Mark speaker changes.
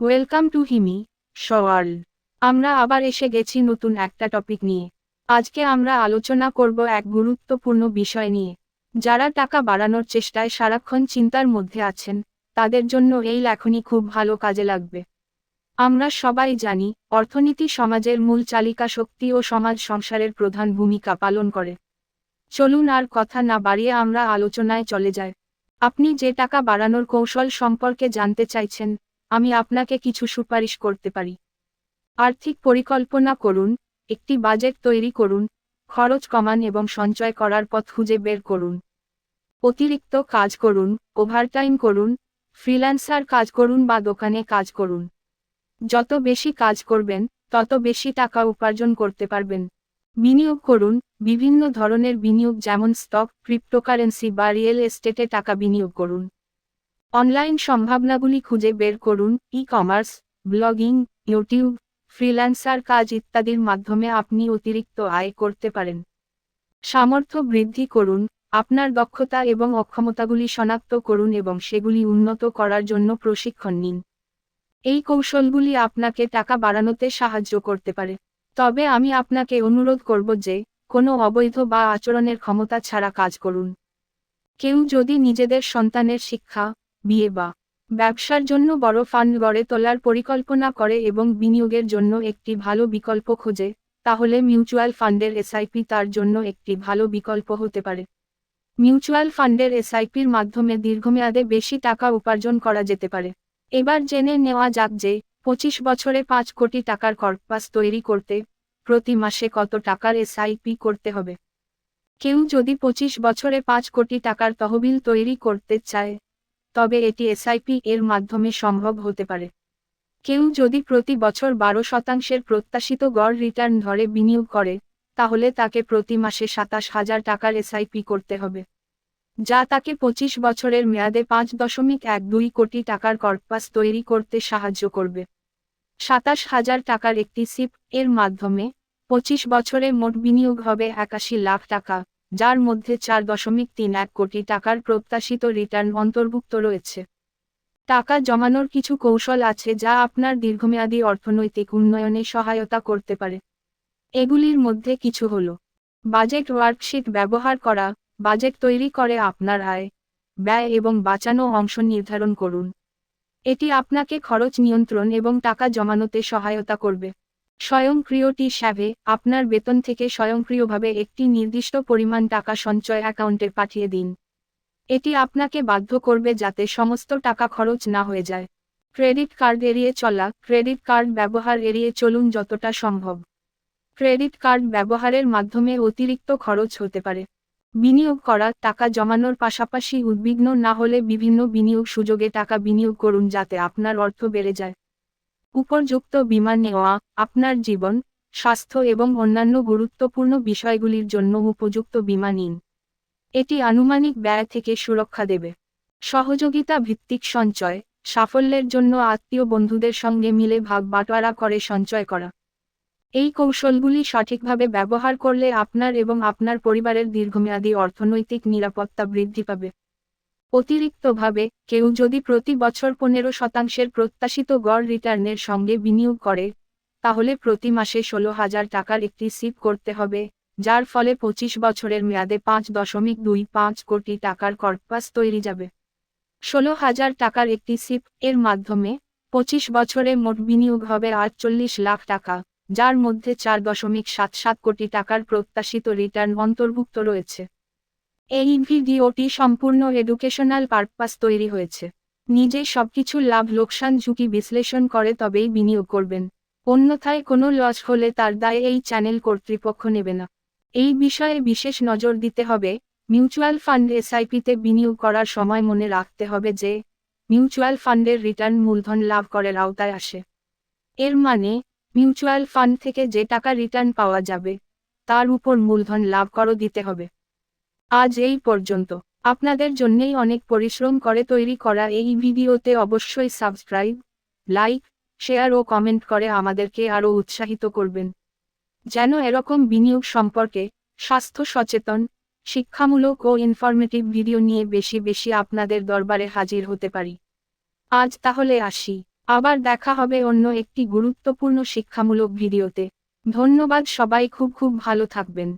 Speaker 1: Welcome to হিমি সওয়ার্ল্ড আমরা আবার এসে গেছি নতুন একটা টপিক নিয়ে। আজকে আমরা আলোচনা করব এক গুরুত্বপূর্ণ বিষয় নিয়ে। যারা টাকা বাড়ানোর চেষ্টায় সারাক্ষণ চিন্তার মধ্যে আছেন, তাদের জন্য এই লেখনী খুব ভালো কাজে লাগবে। আমরা সবাই জানি, অর্থনীতি সমাজের মূল চালিকা শক্তি ও সমাজ সংসারের প্রধান ভূমিকা পালন করে। চলুন আর কথা না বাড়িয়ে আমরা আলোচনায় চলে যাই। আপনি যে টাকা বাড়ানোর কৌশল সম্পর্কে জানতে চাইছেন আমি আপনাকে কিছু সুপারিশ করতে পারি। আর্থিক পরিকল্পনা করুন, একটি বাজেট তৈরি করুন, খরচ কমান এবং সঞ্চয় করার পথ খুঁজে বের করুন। অতিরিক্ত কাজ করুন, ওভারটাইম করুন, ফ্রিল্যান্সার কাজ করুন বা দোকানে কাজ করুন। যত বেশি কাজ করবেন, তত বেশি টাকা উপার্জন করতে পারবেন। বিনিয়োগ করুন, বিভিন্ন ধরনের বিনিয়োগ যেমন স্টক, ক্রিপ্টোকারেন্সি বা রিয়েল এস্টেটে টাকা বিনিয়োগ করুন। অনলাইন সম্ভাবনাগুলি খুঁজে বের করুন e commerce blogging YouTube freelancer কাজ ইত্যাদির মাধ্যমে আপনি অতিরিক্ত আয় করতে পারেন। সামর্থ্য বৃদ্ধি করুন, আপনার দক্ষতা এবং অক্ষমতাগুলি শনাক্ত করুন এবং সেগুলি উন্নত করার জন্য প্রশিক্ষণ নিন। এই কৌশলগুলি আপনাকে টাকা বাড়ানোতে সাহায্য করতে পারে। তবে আমি আপনাকে অনুরোধ করব যে, কোনো অবৈধ বা আচরণের ক্ষমতা ছাড়া কাজ করুন। কেউ যদি নিজেদের সন্তানের শিক্ষা বিয়ে বা ব্যবসার জন্য বড় ফান্ড গড়ে তোলার পরিকল্পনা করে এবং বিনিয়োগের জন্য একটি ভালো বিকল্প খোঁজে, তাহলে মিউচুয়াল ফান্ডের এসআইপি তার জন্য একটি ভালো বিকল্প হতে পারে। মিউচুয়াল ফান্ডের এসআইপির মাধ্যমে দীর্ঘমেয়াদে বেশি টাকা উপার্জন করা যেতে পারে। এবার জেনে নেওয়া যাক যে, পঁচিশ বছরে পাঁচ কোটি টাকার কর্পাস তৈরি করতে প্রতি মাসে কত টাকার এসআইপি করতে হবে। কেউ যদি পঁচিশ বছরে পাঁচ কোটি টাকার তহবিল তৈরি করতে চায় তবে এটি এসআইপি এর মাধ্যমে সম্ভব হতে পারে। কেউ যদি প্রতি বছর বারো শতাংশের প্রত্যাশিত গড় রিটার্ন ধরে বিনিয়োগ করে, তাহলে তাকে প্রতি মাসে সাতাশ হাজার টাকার এসআইপি করতে হবে। যা তাকে পঁচিশ বছরের মেয়াদে পাঁচ দশমিক এক দুই কোটি টাকার কর্পাস তৈরি করতে সাহায্য করবে। সাতাশ হাজার টাকার একটি সিপ এর মাধ্যমে পঁচিশ বছরে মোট বিনিয়োগ হবে একাশি লাখ টাকা। যার মধ্যে চার দশমিক তিন এক কোটি টাকার প্রত্যাশিত রিটার্ন অন্তর্ভুক্ত রয়েছে। টাকা জমানোর কিছু কৌশল আছে যা আপনার দীর্ঘমেয়াদী অর্থনৈতিক উন্নয়নে সহায়তা করতে পারে। এগুলির মধ্যে কিছু হল, বাজেট ওয়ার্কশিট ব্যবহার করা, বাজেট তৈরি করে আপনার আয়, ব্যয় এবং বাঁচানো অংশ নির্ধারণ করুন। এটি আপনাকে খরচ নিয়ন্ত্রণ এবং টাকা জমানোতে সহায়তা করবে। স্বয়ংক্রিয়টি স্যাভে আপনার বেতন থেকে স্বয়ংক্রিয়ভাবে একটি নির্দিষ্ট পরিমাণ টাকা সঞ্চয় অ্যাকাউন্টে পাঠিয়ে দিন। এটি আপনাকে বাধ্য করবে যাতে সমস্ত টাকা খরচ না হয়ে যায়। ক্রেডিট কার্ড এড়িয়ে চলা, ক্রেডিট কার্ড ব্যবহার এড়িয়ে চলুন যতটা সম্ভব। ক্রেডিট কার্ড ব্যবহারের মাধ্যমে অতিরিক্ত খরচ হতে পারে। বিনিয়োগ করা, টাকা জমানোর পাশাপাশি উদ্বিগ্ন না হলে বিভিন্ন বিনিয়োগ সুযোগে টাকা বিনিয়োগ করুন যাতে আপনার অর্থ বেড়ে যায়। উপযুক্ত বিমা নেওয়া, আপনার জীবন, স্বাস্থ্য এবং অন্যান্য গুরুত্বপূর্ণ বিষয়গুলির জন্য উপযুক্ত বিমা নিন। এটি আনুমানিক ব্যয় থেকে সুরক্ষা দেবে। সহযোগিতা ভিত্তিক সঞ্চয়, সাফল্যের জন্য আত্মীয় বন্ধুদের সঙ্গে মিলে ভাগ বাটোয়ারা করে সঞ্চয় করা। এই কৌশলগুলি সঠিকভাবে ব্যবহার করলে আপনার এবং আপনার পরিবারের দীর্ঘমেয়াদী অর্থনৈতিক নিরাপত্তা বৃদ্ধি পাবে। অতিরিক্তভাবে, কেউ যদি প্রতি বছর পনেরো শতাংশের প্রত্যাশিত গড় রিটার্নের সঙ্গে বিনিয়োগ করে, তাহলে প্রতি মাসে ষোলো হাজার টাকার একটি সিপ করতে হবে, যার ফলে পঁচিশ বছরের মেয়াদে পাঁচ দশমিক দুই পাঁচ কোটি টাকার কর্পাস তৈরি যাবে। ষোলো হাজার টাকার একটি সিপ এর মাধ্যমে, পঁচিশ বছরে মোট বিনিয়োগ হবে আটচল্লিশ লাখ টাকা, যার মধ্যে চার দশমিক সাত সাত কোটি টাকার প্রত্যাশিত রিটার্ন অন্তর্ভুক্ত রয়েছে। এই ভিডিওটি সম্পূর্ণ এডুকেশনাল পারপাস তৈরি হয়েছে। নিজে সবকিছু লাভ, লোকসান, ঝুঁকি বিশ্লেষণ করে তবেই বিনিয়োগ করবেন। অন্যথায় কোনো লস হলে তার দায় এই চ্যানেল কর্তৃপক্ষ নেবে না। এই বিষয়ে বিশেষ নজর দিতে হবে মিউচুয়াল ফান্ড এসআইপিতে বিনিয়োগ করার সময় মনে রাখতে হবে যে মিউচুয়াল ফান্ডের রিটার্ন মূলধন লাভ করার আওতায় আসে। এর মানে মিউচুয়াল ফান্ড থেকে যে টাকা রিটার্ন পাওয়া যাবে, তার উপর মূলধন লাভ করও দিতে হবে। আজ এই পর্যন্ত। আপনাদের জন্যেই অনেক পরিশ্রম করে তৈরি করা এই ভিডিওতে অবশ্যই সাবস্ক্রাইব, লাইক, শেয়ার ও কমেন্ট করে আমাদেরকে আরও উৎসাহিত করবেন। যেন এরকম বিনিয়োগ সম্পর্কে স্বাস্থ্য সচেতন, শিক্ষামূলক ও ইনফরমেটিভ ভিডিও নিয়ে বেশি বেশি আপনাদের দরবারে হাজির হতে পারি। আজ তাহলে আসি। আবার দেখা হবে অন্য একটি গুরুত্বপূর্ণ শিক্ষামূলক ভিডিওতে। ধন্যবাদ সবাই, খুব খুব ভালো থাকবেন।